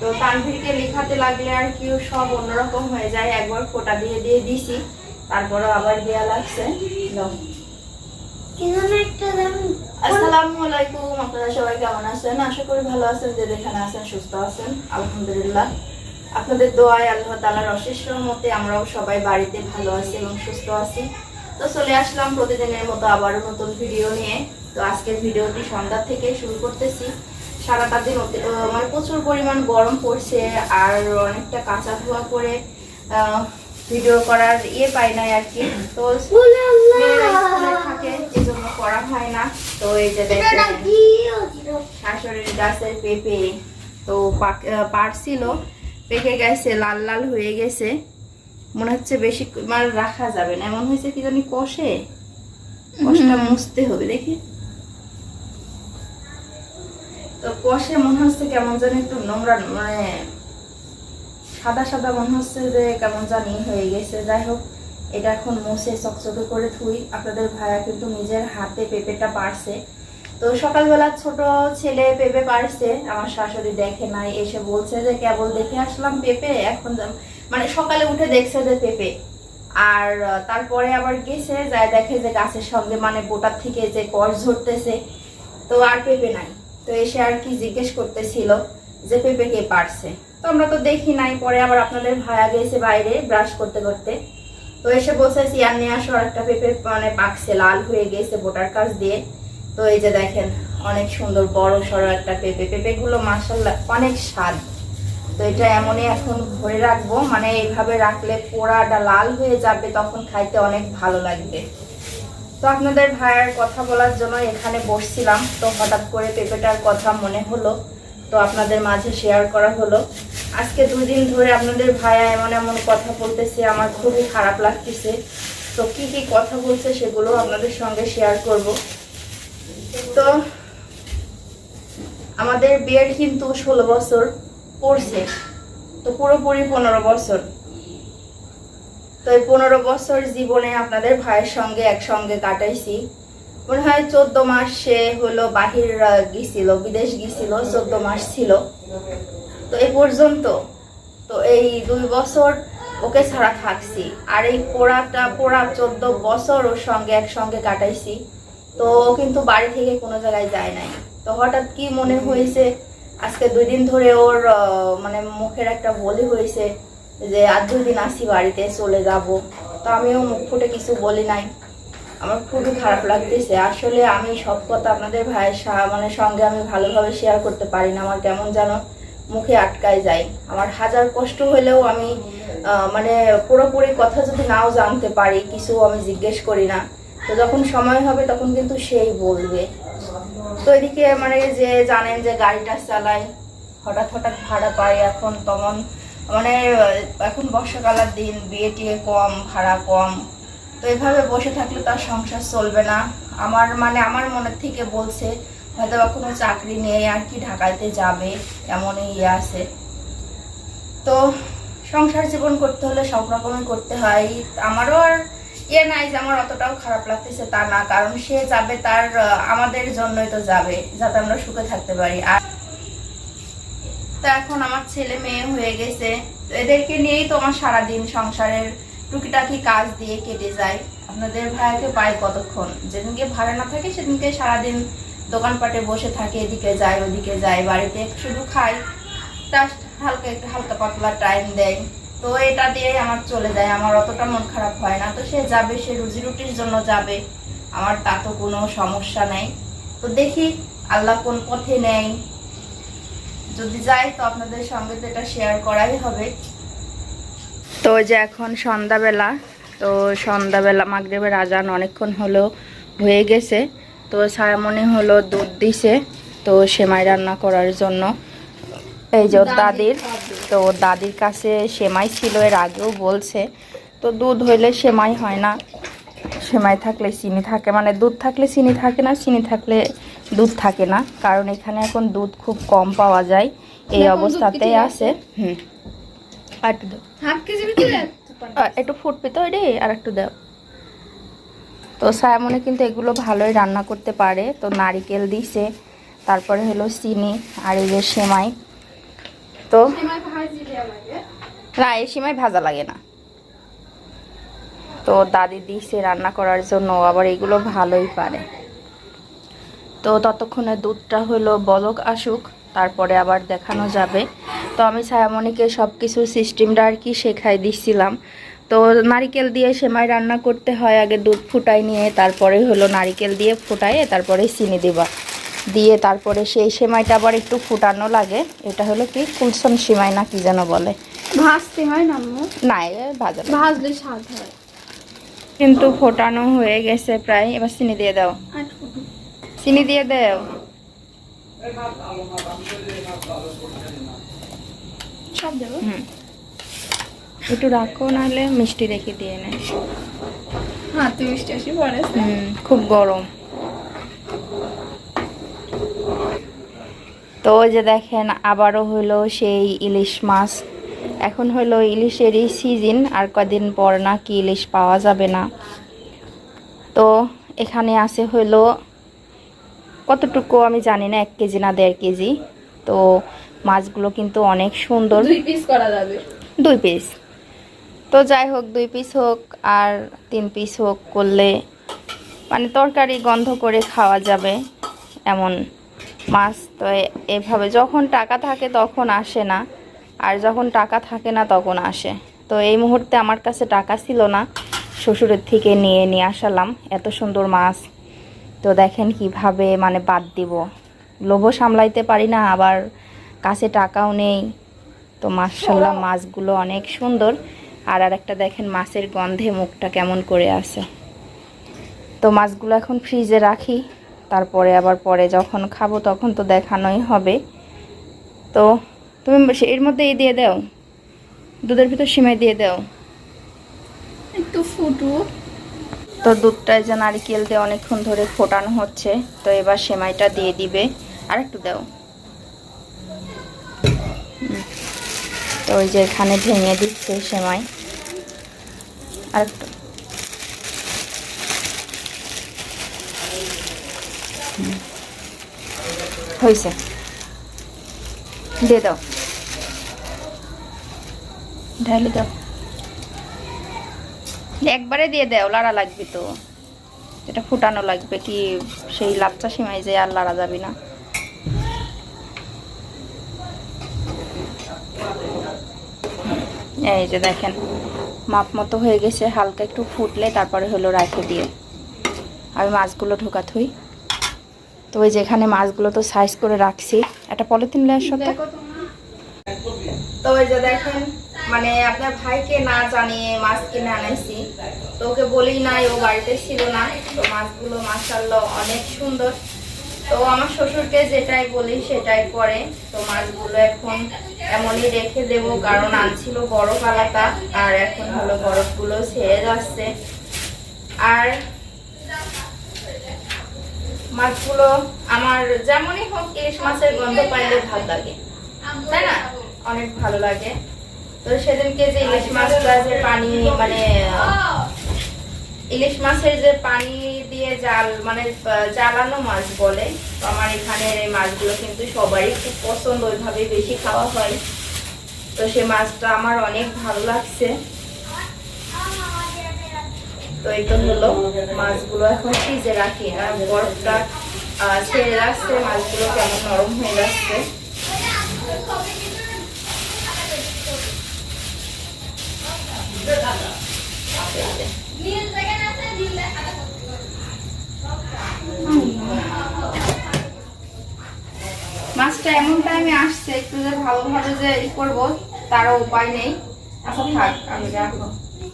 তো তানভীরকে লেখাতে লাগলে আর কি সব অন্যরকম হয়ে যায়। একবার ফোঁটা দিয়ে দিয়ে দিছি তারপরে আবার দেয়া লাগছে। নাও। এখানে একটা দাম আসসালামু আলাইকুম আপনারা সবাই কেমন আছেন? আশা করি ভালো আছেন যে যেখানে আছেন সুস্থ আছেন আলহামদুলিল্লাহ। আপনাদের দোয়ায় আল্লাহ তালার অশেষ মতে আমরাও সবাই বাড়িতে ভালো আছি এবং সুস্থ আছি। তো চলে আসলাম প্রতিদিনের মতো আবারও নতুন ভিডিও নিয়ে। তো আজকের ভিডিওটি সন্ধ্যা থেকে শুরু করতেছি। সারাটা দিন মানে প্রচুর পরিমাণ গরম পড়ছে আর অনেকটা কাঁচা ধোয়া করে ভিডিও করার ইয়ে পাই নাই আর কি। তো থাকে এই এজন্য করা হয় না। তো এই যে শাশুড়ির গাছের পেঁপে তো পারছিল পেকে গেছে লাল লাল হয়ে গেছে। মনে হচ্ছে বেশি মানে রাখা যাবে না। এমন হয়েছে কি জানি কষে? কষটা মুছতে হবে দেখি। তো কষে মনে হচ্ছে কেমন জানি একটু নোংরা মানে সাদা সাদা মনে হচ্ছে যে কেমন জানি হয়ে গেছে। যাই হোক, এটা এখন মুছে চকচকে করে থুই। আপনাদের ভাইয়া কিন্তু নিজের হাতে পেঁপেটা পারছে। তো সকালবেলা ছোট ছেলে পেঁপে পারছে। আমার শাশুড়ি দেখে নাই, এসে বলছে যে, কেবল দেখে আসলাম পেঁপে, এখন মানে সকালে উঠে দেখছে যে পেঁপে। আর তারপরে আবার গেছে, যায় দেখে যে গাছের সঙ্গে মানে গোটার থেকে যে কষ ঝরতেছে। তো আর পেঁপে নাই। তো এসে আর কি জিজ্ঞেস করতেছিল যে পেঁপে কে পারছে। তো আমরা তো দেখি নাই, পরে আবার আপনাদের ভায়া গেছে বাইরে ব্রাশ করতে করতে। তো এসে বলছে সিয়ার নিয়ে আসো একটা পেঁপে মানে পাকছে, লাল হয়ে গেছে বোটার কাছ দিয়ে। তো এই যে দেখেন, অনেক সুন্দর বড় সড়ো একটা পেঁপে। পেঁপেগুলো মাসাল্লাহ অনেক স্বাদ। তো এটা এমনই এখন ভরে রাখব মানে এইভাবে রাখলে পোড়াটা লাল হয়ে যাবে, তখন খাইতে অনেক ভালো লাগবে। তো আপনাদের ভাইয়ের কথা বলার জন্য এখানে বসছিলাম। তো হঠাৎ করে পেঁপেটার কথা মনে হলো। তো আপনাদের মাঝে শেয়ার করা হলো। আজকে দুই দিন ধরে আপনাদের ভাইয়া এমন এমন কথা বলতেছে, আমার খুবই খারাপ লাগতেছে। তো কি কি কথা বলছে সেগুলো আপনাদের সঙ্গে শেয়ার করব। তো আমাদের বিয়ের কিন্তু ষোলো বছর পড়ছে। তো পুরোপুরি পনেরো বছর। তো এই পনেরো বছর জীবনে আপনাদের ভাইয়ের সঙ্গে একসঙ্গে কাটাইছি। মনে হয় চোদ্দ মাস সে হলো বাহির গিয়েছিল, বিদেশ গিয়েছিল, চোদ্দ মাস ছিল। তো এই পর্যন্ত, তো এই দুই বছর ওকে ছাড়া থাকছি। আর এই পোড়াটা, পোড়া চোদ্দ বছর ওর সঙ্গে একসঙ্গে কাটাইছি। তো ও কিন্তু বাড়ি থেকে কোনো জায়গায় যায় নাই। তো হঠাৎ কি মনে হয়েছে? আজকে দুই দিন ধরে ওর মানে মুখের একটা বলি হয়েছে। যে আর দুই দিন আসি বাড়িতে চলে যাব। তো আমিও মুখ ফুটে কিছু বলি নাই। আমার খুবই খারাপ লাগতেছে। আসলে আমি সব কথা আপনাদের ভাইয়ের মানে সঙ্গে আমি ভালোভাবে শেয়ার করতে পারি না। আমার কেমন যেন মুখে আটকায় যায়। আমার হাজার কষ্ট হলেও আমি মানে পুরোপুরি কথা যদি নাও জানতে পারি, কিছু আমি জিজ্ঞেস করি না। তো যখন সময় হবে তখন কিন্তু সেই বলবে। তো এদিকে মানে যে জানেন যে গাড়িটা চালাই হঠাৎ হঠাৎ ভাড়া পাই এখন তখন মানে এখন বর্ষাকালের দিন বিয়ে টিয়ে কম, ভাড়া কম। তো এভাবে বসে থাকলে তার সংসার চলবে না। আমার মানে আমার মনের থেকে বলছে হয়তো বা কোনো চাকরি নেই, আর কি ঢাকাইতে যাবে, এমনই ইয়ে আছে। তো সংসার জীবন করতে হলে সব রকমের করতে হয়। আমারও আর ইয়ে নাই যে আমার অতটাও খারাপ লাগতেছে তা না, কারণ সে যাবে তার আমাদের জন্যই তো যাবে, যাতে আমরা সুখে থাকতে পারি। আর তো এখন আমার ছেলে মেয়ে হয়ে গেছে। তো এদেরকে নিয়েই তো আমার সারাদিন সংসারের টুকিটাকি কাজ দিয়ে কেটে যায়। আপনাদের ভাইয়াকে পাই কতক্ষণ? যেদিনকে ভাড়া না থাকে, সেদিনকে সারাদিন দোকানপাটে বসে থাকে, এদিকে যায়, ওদিকে যায়, বাড়িতে শুধু খাই। জাস্ট হালকা একটু হালকা পাতলা টাইম দেয়। তো এটা দিয়ে আমার চলে যায়। আমার অতটা মন খারাপ হয় না। তো সে যাবে, সে রুজি রুটির জন্য যাবে। আমার তা তো কোনো সমস্যা নেই। তো দেখি আল্লাহ কোন পথে নেয়। যদি যাই, তো আপনাদের সঙ্গে তো এটা শেয়ার করাই হবে। তো যে এখন সন্ধ্যাবেলা, তো সন্ধ্যাবেলা মাগরেবের আজান অনেকক্ষণ হলো, হয়ে গেছে। তো ছায়ামনি হলো দুধ দিছে, তো সেমাই রান্না করার জন্য। এই যে দাদির, তো দাদির কাছে সেমাই ছিল, এর আগেও বলছে। তো দুধ হইলে সেমাই হয় না। সেমাই থাকলে চিনি থাকে মানে দুধ থাকলে চিনি থাকে না, চিনি থাকলে দুধ থাকে না কারণ এখানে এখন দুধ খুব কম পাওয়া যায়। এই এখন দুধ অবস্থাতে আছে। হুম। আর একটু দাও। একটু ফুটবে তো রে আর একটু দাও। তো সায়ামনে কিন্তু এগুলো ভালোই রান্না করতে পারে। তো নারিকেল দিছে তারপরে হলো চিনি আর এই যে সেমাই। তো সেমাই না এই সময় ভাজা লাগে না। তো দাদি দিছে রান্না করার জন্য আবার এগুলো ভালোই পারে। তো ততক্ষণে দুধটা হলো বলক আসুক তারপরে আবার দেখানো যাবে। তো আমি ছায়ামণিকে সব কিছু সিস্টেমটা আর কি শেখাই দিচ্ছিলাম তো নারিকেল দিয়ে সেমাই রান্না করতে হয় আগে দুধ ফুটাই নিয়ে তারপরে হলো নারিকেল দিয়ে ফুটাইয়ে তারপরে চিনি দিবা। দিয়ে তারপরে সেই সেমাইটা আবার একটু ফুটানো লাগে এটা হলো কি কুলসন সেমাই না কি যেন বলে। ভাজতে হয় না ভাজা। ভাজলে স্বাদ হয়। কিন্তু ফোটানো হয়ে গেছে প্রায় এবার চিনি দিয়ে দাও। আর চিনি দিয়ে দাও। সব দেবো? হুম। একটু রাখো নাহলে মিষ্টি রেখে দিয়ে নে। হ্যাঁ মিষ্টি আসি পরে খুব গরম। তো ওই যে দেখেন আবারও হলো সেই ইলিশ মাছ। এখন হলো ইলিশেরই সিজন আর কদিন পর নাকি ইলিশ পাওয়া যাবে না। তো এখানে আছে হলো কতটুকু আমি জানি না এক কেজি না দেড় কেজি। তো মাছগুলো কিন্তু অনেক সুন্দর। দুই পিস করা যাবে। দুই পিস তো যাই হোক দুই পিস হোক আর তিন পিস হোক করলে মানে তরকারি গন্ধ করে খাওয়া যাবে এমন মাছ। তো এভাবে যখন টাকা থাকে তখন আসে না। আর যখন টাকা থাকে না তখন আসে। তো এই মুহূর্তে আমার কাছে টাকা ছিল না। শ্বশুরের থেকে নিয়ে নিয়ে আসালাম। এত সুন্দর মাছ। তো দেখেন কীভাবে মানে বাদ দিব। লোভ সামলাইতে পারি না, আবার কাছে টাকাও নেই। তো মার্শাল্লাহ মাছগুলো অনেক সুন্দর। আর আর একটা দেখেন মাছের গন্ধে মুখটা কেমন করে আছে। তো মাছগুলো এখন ফ্রিজে রাখি, তারপরে আবার পরে যখন খাব তখন তো দেখানোই হবে। তো তুমি এর মধ্যে এই দিয়ে দাও। দুধের ভিতর সিমাই দিয়ে দাও। একটু ফুটু তো দুধটায় যে নারিকেল দিয়ে অনেকক্ষণ ধরে ফোটানো হচ্ছে, তো এবার সেমাইটা দিয়ে দিবে। আর একটু দাও। তো ওই যে এখানে ভেঙে দিচ্ছে সেমাই। আর একটু। হয়েছে দিয়ে দাও। ঢালি দাও। একবারে দিয়ে দাও, লাড়া লাগবে তো। এটা ফুটানো লাগবে কি সেই লাচ্চা সিমাই যে আর লাড়া যাবে না। এই যে দেখেন, মাপ মতো হয়ে গেছে, হালকা একটু ফুটলে তারপরে হলো রাখে দিয়ে। আমি মাছগুলো ঢোকা থই। তো ওই যেখানে মাছগুলো তো সাইজ করে রাখছি। একটা পলিথিন লেয়ার সাথে তো ওই যে দেখেন মানে আপনার ভাইকে না জানিয়ে মাছ কিনে আনাইছি। তো ওকে বলি নাই, ও বাড়িতে ছিল না। তো মাছগুলো মাসাল্লাহ অনেক সুন্দর। তো আমার শ্বশুরকে যেটাই বলি, সেটাই করে। তো মাছগুলো এখন এমনই রেখে দেব, কারণ আনছিল বরফ আলাদা আর এখন হলো বরফগুলো ছেড়ে যাচ্ছে। আর মাছগুলো আমার যেমনই হোক, ইলিশ মাছের গন্ধ পাইলে ভালো লাগে। তাই না? অনেক ভালো লাগে। তো সেদিনকে যে ইলিশ মাছটা যে পানি মানে ইলিশ মাছের যে পানি দিয়ে জাল মানে জ্বালানো মাছ বলে, তো আমার এখানের এই মাছগুলো কিন্তু সবারই খুব পছন্দ ওইভাবে বেশি খাওয়া হয়। তো সে মাছটা আমার অনেক ভালো লাগছে। তো এই তো হলো মাছগুলো এখন ফ্রিজে রাখি। আর বরফটা ছেড়ে যাচ্ছে মাছগুলো কেমন নরম হয়ে যাচ্ছে। মাছটা এমন টাইমে আসছে, একটু যে ভালোভাবে যে ই করব, তারও উপায় নেই। আচ্ছা থাক, আমি রাখব।